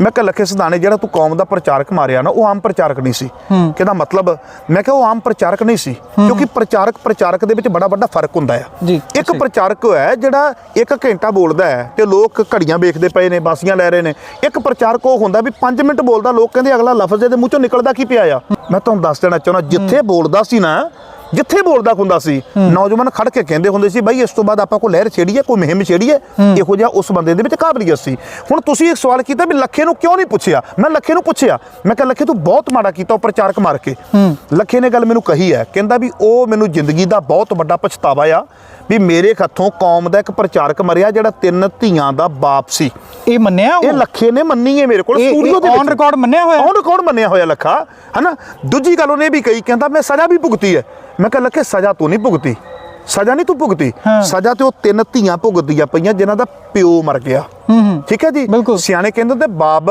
ਮੈਂ ਕਿਹਾ ਲੱਖੇ ਸਿਧਾਣੇ ਜਿਹੜਾ ਤੂੰ ਕੌਮ ਦਾ ਪ੍ਰਚਾਰਕ ਮਾਰਿਆ ਨਾ ਉਹ ਆਮ ਪ੍ਰਚਾਰਕ ਨਹੀਂ ਸੀ। ਕਹਿੰਦਾ ਮਤਲਬ? ਮੈਂ ਕਿਹਾ ਉਹ ਆਮ ਪ੍ਰਚਾਰਕ ਨਹੀਂ ਸੀ ਕਿਉਂਕਿ ਪ੍ਰਚਾਰਕ ਪ੍ਰਚਾਰਕ ਦੇ ਵਿੱਚ ਬੜਾ ਵੱਡਾ ਫ਼ਰਕ ਹੁੰਦਾ ਆ। ਇੱਕ ਪ੍ਰਚਾਰਕ ਹੈ ਜਿਹੜਾ ਇੱਕ ਘੰਟਾ ਬੋਲਦਾ ਹੈ ਤੇ ਲੋਕ ਘੜੀਆਂ ਵੇਖਦੇ ਪਏ ਨੇ ਬਾਸੀਆਂ ਲੈ ਰਹੇ ਨੇ। ਇੱਕ ਪ੍ਰਚਾਰਕ ਉਹ ਹੁੰਦਾ ਵੀ 5 ਮਿੰਟ ਬੋਲਦਾ ਲੋਕ ਕਹਿੰਦੇ ਅਗਲਾ ਲਫ਼ਜ਼ ਇਹਦੇ ਮੂੰਹ ਚੋਂ ਨਿਕਲਦਾ ਕੀ ਪਿਆ ਆ? ਮੈਂ ਤੁਹਾਨੂੰ ਦੱਸ ਦੇਣਾ ਚਾਹੁੰਦਾ ਜਿੱਥੇ ਬੋਲਦਾ ਸੀ ਨਾ ਜਿੱਥੇ ਬੋਲਦਾ ਹੁੰਦਾ ਸੀ ਨੌਜਵਾਨ ਖੜ ਕੇ ਕਹਿੰਦੇ ਹੁੰਦੇ ਸੀ ਬਈ ਇਸ ਤੋਂ ਬਾਅਦ ਆਪਾਂ ਕੋਈ ਲਹਿਰ ਛੇੜੀਏ ਕੋਈ ਮੁਹਿੰਮ ਛੇੜੀਏ। ਇਹੋ ਜਿਹਾ ਉਸ ਬੰਦੇ ਦੇ ਵਿੱਚ ਕਾਬਲੀਅਤ ਸੀ। ਹੁਣ ਤੁਸੀਂ ਇੱਕ ਸਵਾਲ ਕੀਤਾ ਵੀ ਲੱਖੇ ਨੂੰ ਕਿਉਂ ਨਹੀਂ ਪੁੱਛਿਆ? ਮੈਂ ਲੱਖੇ ਨੂੰ ਪੁੱਛਿਆ। ਮੈਂ ਕਿਹਾ ਲੱਖੇ ਤੂੰ ਬਹੁਤ ਮਾੜਾ ਕੀਤਾ ਉਹ ਪ੍ਰਚਾਰਕ ਮਾਰ ਕੇ। ਲੱਖੇ ਨੇ ਗੱਲ ਮੈਨੂੰ ਕਹੀ ਹੈ ਕਹਿੰਦਾ ਵੀ ਉਹ ਮੈਨੂੰ ਜ਼ਿੰਦਗੀ ਦਾ ਬਹੁਤ ਵੱਡਾ ਪਛਤਾਵਾ ਆ ਵੀ ਮੇਰੇ ਹੱਥੋਂ ਕੌਮ ਦਾ ਇੱਕ ਪ੍ਰਚਾਰਕ ਮਰਿਆ ਜਿਹੜਾ ਤਿੰਨ ਧੀਆਂ ਦਾ ਬਾਪ ਸੀ। ਇਹ ਮੰਨਿਆ ਇਹ ਉਹ ਲੱਖੇ ਨੇ ਮੰਨੀ ਹੈ ਮੇਰੇ ਕੋਲ ਇਹ- ਸਟੂਡੀਓ ਇਹ ਦੇ ਵਿੱਚ। record ਮੰਨਿਆ ਹੋਇਆ? ਔਨ ਰਿਕਾਰਡ ਮੰਨਿਆ ਹੋਇਆ ਲੱਖਾ ਹਨਾ? ਦੂਜੀ ਗੱਲ ਉਹਨੇ ਵੀ ਕਹੀ ਕਹਿੰਦਾ ਮੈਂ ਸਜ਼ਾ ਵੀ ਭੁਗਤੀ ਹੈ। ਮੈਂ ਕਿਹਾ ਲੱਖੇ ਸਜ਼ਾ ਤੂੰ ਨਹੀਂ ਭੁਗਤੀ। ਸਜ਼ਾ ਨਹੀਂ ਤੂੰ ਭੁਗਤੀ। ਸਜ਼ਾ ਤੇ ਉਹ ਤਿੰਨ ਧੀਆਂ ਭੁਗਤਦੀਆਂ ਪਈਆਂ ਜਿਨ੍ਹਾਂ ਦਾ ਪਿਓ ਮਰ ਗਿਆ। ਹੂੰ ਹੂੰ। ਠੀਕ ਹੈ ਜੀ। ਸਿਆਣੇ ਕਹਿੰਦੇ ਤੇ ਬਾਪ